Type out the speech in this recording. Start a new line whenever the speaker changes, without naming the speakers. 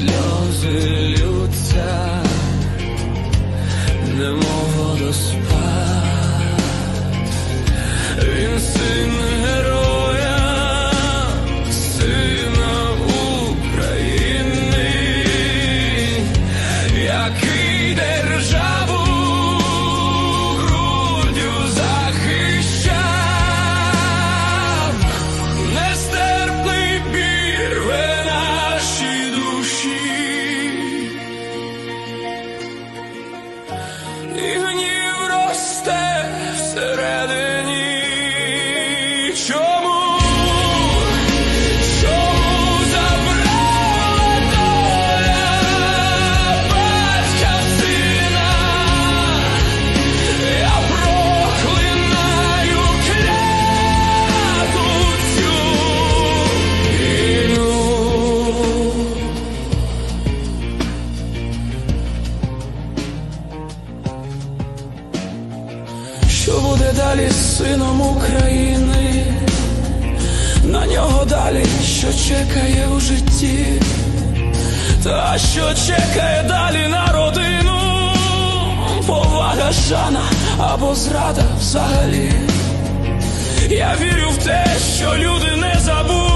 сльози лються, немов водоспад. Що буде далі з сином України? На нього далі, що чекає у житті, та що чекає далі на родину, повага шана або зрада взагалі. Я вірю в те, що люди не забудуть.